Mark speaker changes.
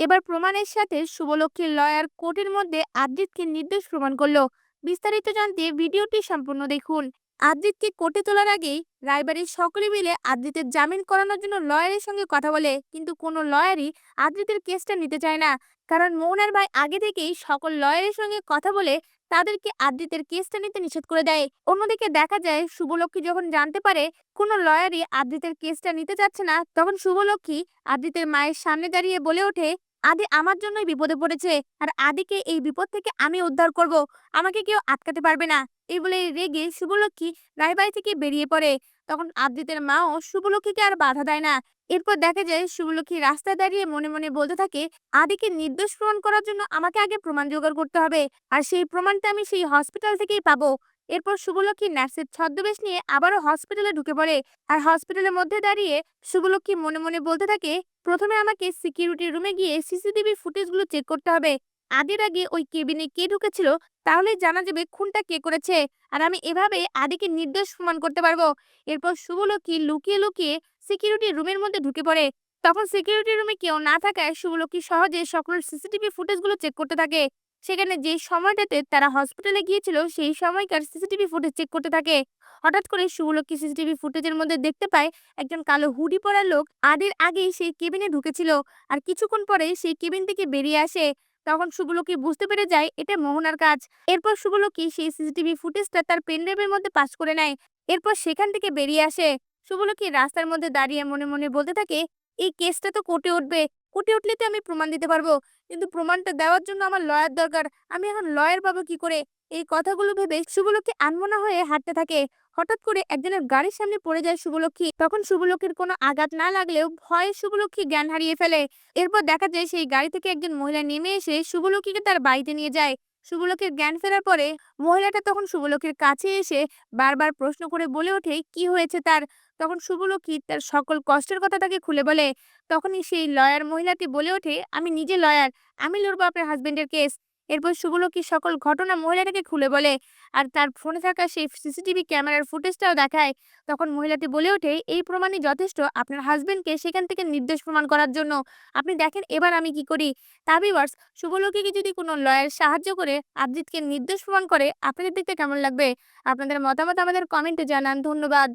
Speaker 1: এবার প্রমাণের সাথে শুভলক্ষীর লয়ার কোর্টের মধ্যে আদ্রিতকে নির্দোষ প্রমাণ করল। বিস্তারিত জানতে ভিডিওটি সম্পূর্ণ দেখুন। আদ্রিতকে কোর্টে তোলার আগেই রায়বাড়ির সকলে মিলে আদ্রিতের জামিন করানোর জন্য লয়ারের সঙ্গে কথা বলে, কিন্তু কোনো লয়ারই আদ্রিতের কেসটা নিতে চায় না। কারণ মৌনার ভাই আগে থেকেই সকল লয়ারের সঙ্গে কথা বলে তাদেরকে আদ্রিতের কেসটা নিতে নিষেধ করে দেয়। অন্যদিকে দেখা যায়, শুভলক্ষ্মী যখন জানতে পারে কোনো লয়ারই আদ্রিতের কেসটা নিতে চাচ্ছে না, তখন শুভলক্ষ্মী আদ্রিতের মায়ের সামনে দাঁড়িয়ে বলে ওঠে, আদি আমার জন্যই বিপদে পড়েছে, আর আদিকে এই বিপদ থেকে আমি উদ্ধার করব। আমাকে কেউ আটকাতে পারবে না। এই বলে রেগে শুভলক্ষ্মী রায়বাড়ি থেকে বেরিয়ে পড়ে। তখন আদ্রিতের মাও শুভলক্ষ্মীকে আর বাধা দেয় না। এরপর দেখা যায় শুভলক্ষ্মী রাস্তায় দাঁড়িয়ে মনে মনে বলতে থাকে, আদিকে নির্দোষ প্রমাণ করার জন্য আমাকে আগে প্রমাণ জোগাড় করতে হবে আর সেই প্রমাণটা আমি সেই হসপিটাল থেকেই পাবো। এরপর শুভলক্ষ্মী নার্সের ছদ্মবেশ নিয়ে আবারও হসপিটালে ঢুকে পড়ে আর হসপিটালের মধ্যে দাঁড়িয়ে শুভলক্ষ্মী মনে মনে বলতে থাকে, প্রথমে আমাকে সিকিউরিটি রুমে গিয়ে সিসিটিভি ফুটেজগুলো চেক করতে হবে। আদির আগে ওই কেবিনে কে ঢুকেছিল তাহলেই জানা যাবে খুনটা কে করেছে। আর আমি এভাবে আদিকে নির্দোষ প্রমাণ করতে পারব। এরপর শুভলক্ষ্মী লুকিয়ে লুকিয়ে সিকিউরিটি রুমের মধ্যে ঢুকে পড়ে। তখন সিকিউরিটি রুমে কেউ না থাকায় শুভলক্ষ্মী সহজে সকল সিসিটিভি ফুটেজগুলো চেক করতে থাকে। সেখানে যে সময়টাতে তারা হসপিটালে গিয়েছিল সেই সময়কার সিসিটিভি ফুটেজ চেক করতে থাকে। হঠাৎ করে শুভলক্ষ্মী সিসিটিভি ফুটেজের মধ্যে দেখতে পায় একজন কালো হুডি পরা লোক আদের আগেই সেই কেবিনে ঢুকেছিল। আর কিছুক্ষণ পরে সেই কেবিন থেকে বেরিয়ে আসে। তখন শুভলক্ষী বুঝতে পেরে যায় এটা মোহনার কাজ। এরপর শুভলক্ষী সেই সিসিটিভি ফুটেজটা তার পেনড্রাইভের মধ্যে পাস করে নেয়। এরপর সেখান থেকে বেরিয়ে আসে। শুভলক্ষী রাস্তার মধ্যে দাঁড়িয়ে মনে মনে বলতে থাকে, এই কেসটা তো কোর্টে উঠবে। কোর্টে উঠলে তো আমি প্রমাণ দিতে পারব। কিন্তু প্রমাণটা দেওয়ার জন্য আমার লয়ার দরকার। আমি এখন লয়ার পাবো কি করে? এই কথাগুলো ভেবে শুভলক্ষ্মী আনমনা হয়ে হাঁটতে থাকে। হঠাৎ করে একজনের গাড়ির সামনে পড়ে যায় শুভলক্ষ্মী। তখন শুভলক্ষ্মীর কোনো আঘাত না লাগলেও ভয়ে শুভলক্ষ্মী জ্ঞান হারিয়ে ফেলে। এরপর দেখা যায় সেই গাড়ি থেকে একজন মহিলা নেমে এসে শুভলক্ষ্মীকে তার বাড়িতে নিয়ে যায়। শুভলক্ষ্মীর জ্ঞান ফেরার পরে মহিলাটা তখন শুভলক্ষ্মীর কাছে এসে বারবার প্রশ্ন করে বলে ওঠে, কি হয়েছে তার? তখন শুভলক্ষ্মী তার সকল কষ্টের কথা তাকে খুলে বলে। তখনই সেই লয়ার মহিলাটি বলে ওঠে, আমি নিজে লয়ার, আমি লড়বো আপনার হাজবেন্ডের কেস এরপর শুভলক্ষ্মী সকল ঘটনা মহিলাটাকে খুলে বলে? আর তার ফোনে থাকা সেই সিসিটিভি ক্যামেরার ফুটেজটাও দেখায়। তখন মহিলাটি বলে ওঠে, এই প্রমাণই যথেষ্ট আপনার হাজবেন্ডকে সেখান থেকে নির্দেশ প্রমাণ করার জন্য। আপনি দেখেন এবার আমি কি করি? তাবিওয়ার্স শুভলক্ষ্মীকে যদি কোনো লয়ার সাহায্য করে আবজিৎকে নির্দোষ প্রমাণ করে, আপনাদের দেখতে কেমন লাগবে? আপনাদের মতামত আমাদের কমেন্টে জানান। ধন্যবাদ।